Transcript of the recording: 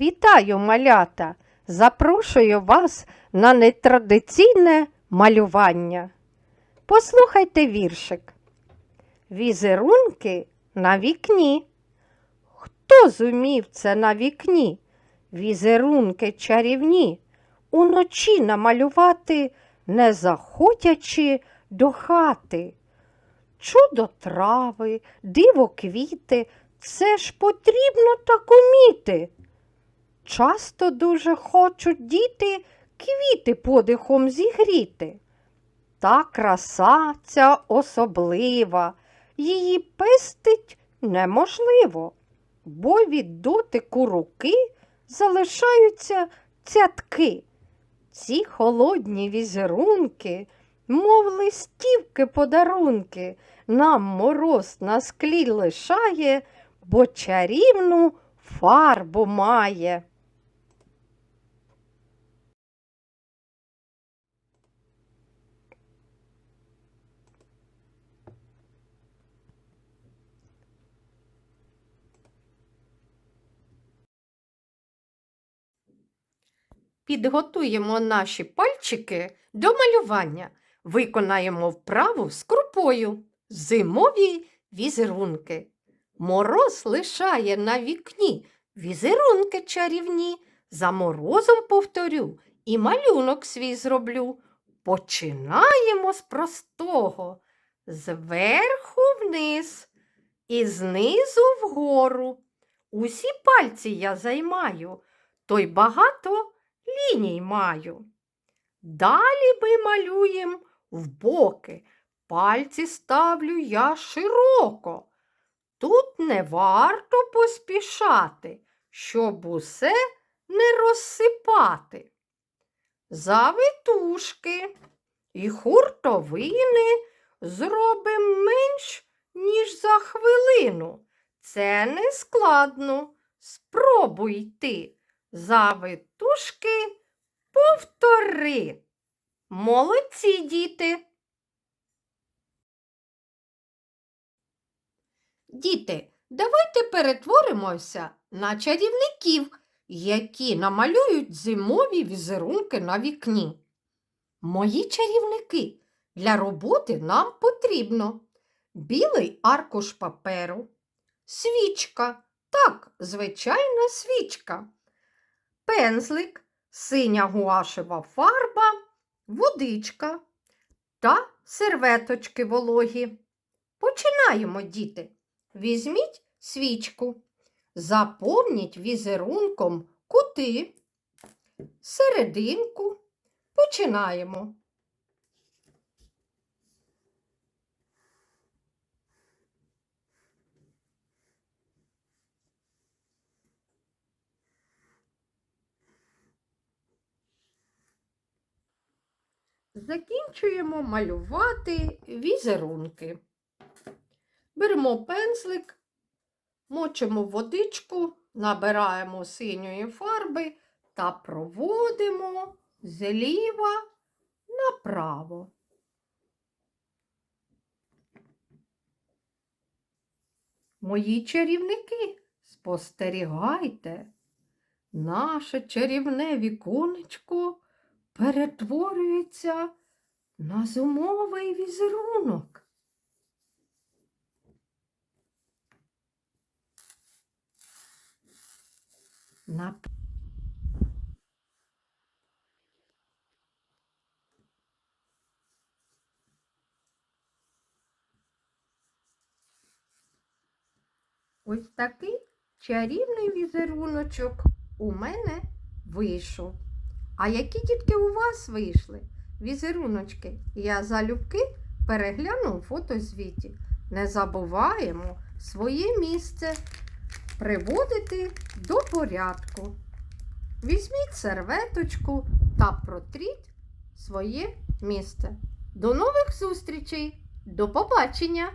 Вітаю, малята! Запрошую вас на нетрадиційне малювання. Послухайте віршик. Візерунки на вікні. Хто зумів це на вікні? Візерунки чарівні, уночі намалювати, не заходячи до хати. Чудо трави, диво квіти, це ж потрібно так уміти. Часто дуже хочуть діти квіти подихом зігріти. Та краса ця особлива, її пестить неможливо, бо від дотику руки залишаються цятки. Ці холодні візерунки, мов листівки подарунки, нам мороз на склі лишає, бо чарівну фарбу має. Підготуємо наші пальчики до малювання. Виконаємо вправу з крупою. Зимові візерунки. Мороз лишає на вікні візерунки чарівні. За морозом повторю і малюнок свій зроблю. Починаємо з простого, зверху вниз і знизу вгору. Усі пальці я займаю, то й багато ліній маю. Далі ми малюємо в боки. Пальці ставлю я широко. Тут не варто поспішати, щоб усе не розсипати. Завитушки і хуртовини зробимо менш, ніж за хвилину. Це не складно. Спробуй ти. Завитушки повтори. Молодці діти. Діти, давайте перетворимося на чарівників, які намалюють зимові візерунки на вікні. Мої чарівники, для роботи нам потрібно білий аркуш паперу, свічка, так, звичайна свічка, пензлик, синя гуашева фарба, водичка та серветочки вологі. Починаємо, діти. Візьміть свічку, заповніть візерунком кути, серединку. Починаємо. Закінчуємо малювати візерунки. Беремо пензлик, мочимо водичку, набираємо синьої фарби та проводимо зліва направо. Мої чарівники, спостерігайте, наше чарівне віконечко перетворюється на зимовий візерунок. На Ось такий чарівний візеруночок у мене вийшов. А які дітки у вас вийшли? Візеруночки я залюбки перегляну у фотозвіті. Не забуваємо своє місце приводити до порядку. Візьміть серветочку та протріть своє місце. До нових зустрічей! До побачення!